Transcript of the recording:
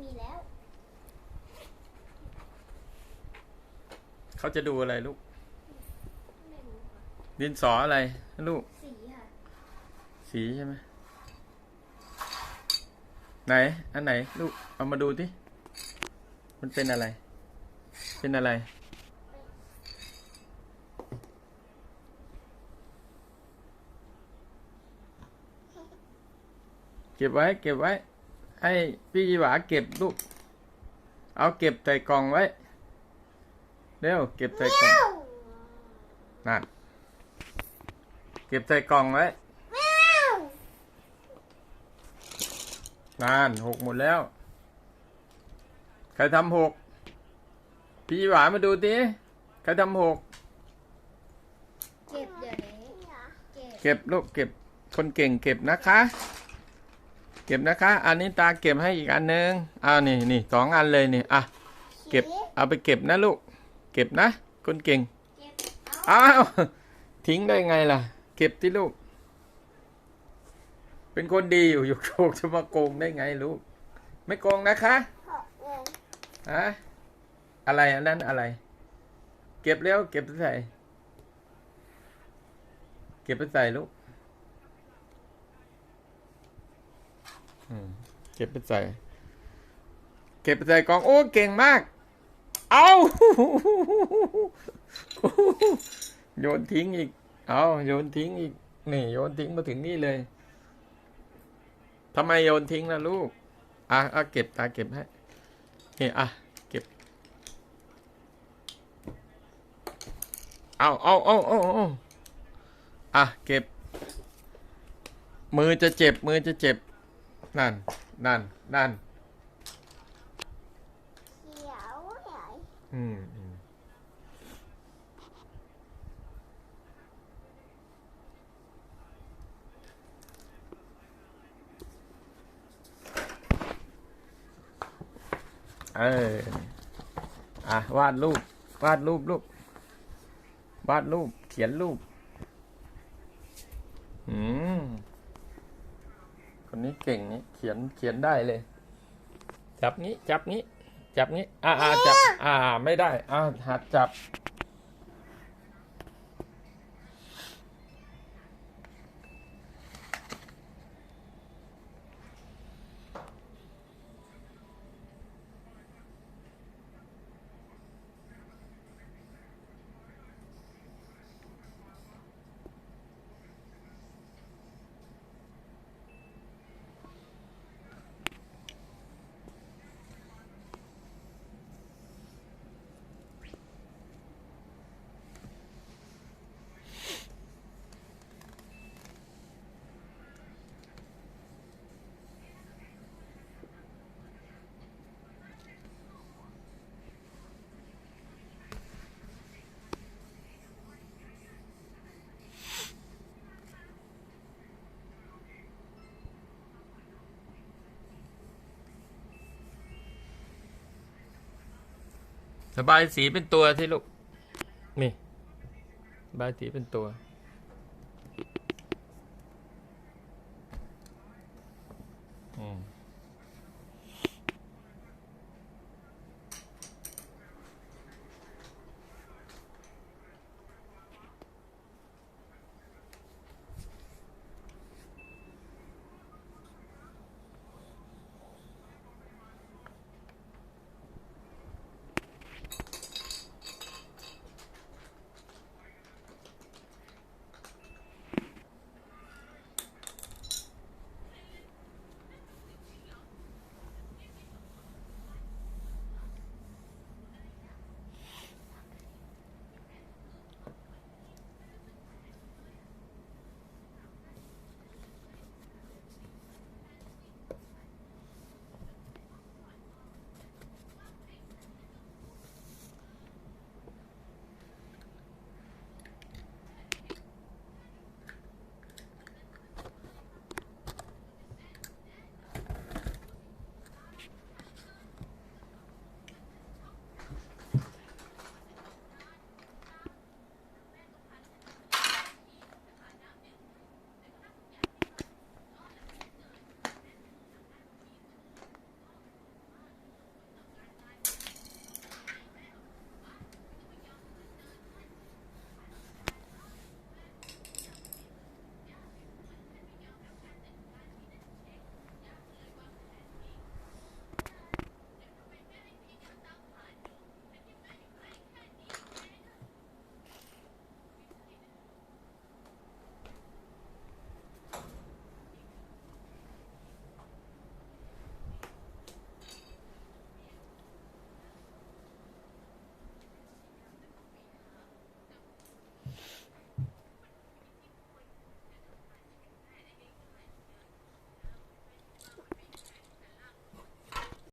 มีแล้ว เขาจะดูอะไรลูก ไม่รู้ค่ะดินสออะไรลูก สีค่ะสีใช่ไหมไหน อันไหน ลูก เอามาดูที่มันเป็นอะไร เป็นอะไร เก็บไว้ เก็บไว้ ให้พี่ยีหวาเก็บลูก เอาเก็บใส่กล่องไว้ เร็วเก็บใส่กล่องนั่นเก็บใส่กล่องไว้นานหกหมดแล้ว ใครทำหก พี่หวานมาดูดิใครทำหก เก็บเดี๋ยวนี้ เก็บเก็บลูกเก็บคนเก่งเก็บนะคะ เก็บนะคะ อันนี้ตาเก็บให้อีกอันหนึงอ้าวนี่นี่สองอันเลยนี่อะเก็บเอาไปเก็บนะลูก เก็บนะคนเก่งเก็บเอาอ้าวทิ้งได้ไงล่ะ เก็บที่ลูก เป็นคนดีอยู่อยู่โกงจะมาโกงได้ไงลูก ไม่โกงนะคะฮะอะไรอันนั้นอะไร เก็บแล้วเก็บไปใส่ เก็บไปใส่ลูกอืม เก็บไปใส่ เก็บไปใส่กอง โอ้เก่งมาก เอาโยนทิ้งอีก เอาโยนทิ้งอีก นี่ โยนทิ้งมาถึงนี่เลยทำไมโยนทิ้งล่ะลูก อะอะเก็บตาเก็บให้นี่อะ เก็บ เอาเอาเอาเอาเอาอะ เก็บ มือจะเจ็บ มือจะเจ็บ นั่น นั่น นั่น เขียวใหญ่อืมอืมเออ อะ วาดรูป วาดรูปลูก วาดรูป เขียนรูป อืม คนนี้เก่งนี่เขียนเขียนได้เลย จับนี้จับนี้ จับนี้ อ่าอ่าจับ อ่า ไม่ได้ อ่าหัดจับ สบายสีเป็นตัวที่ลูกนี่สบายสีเป็นตัว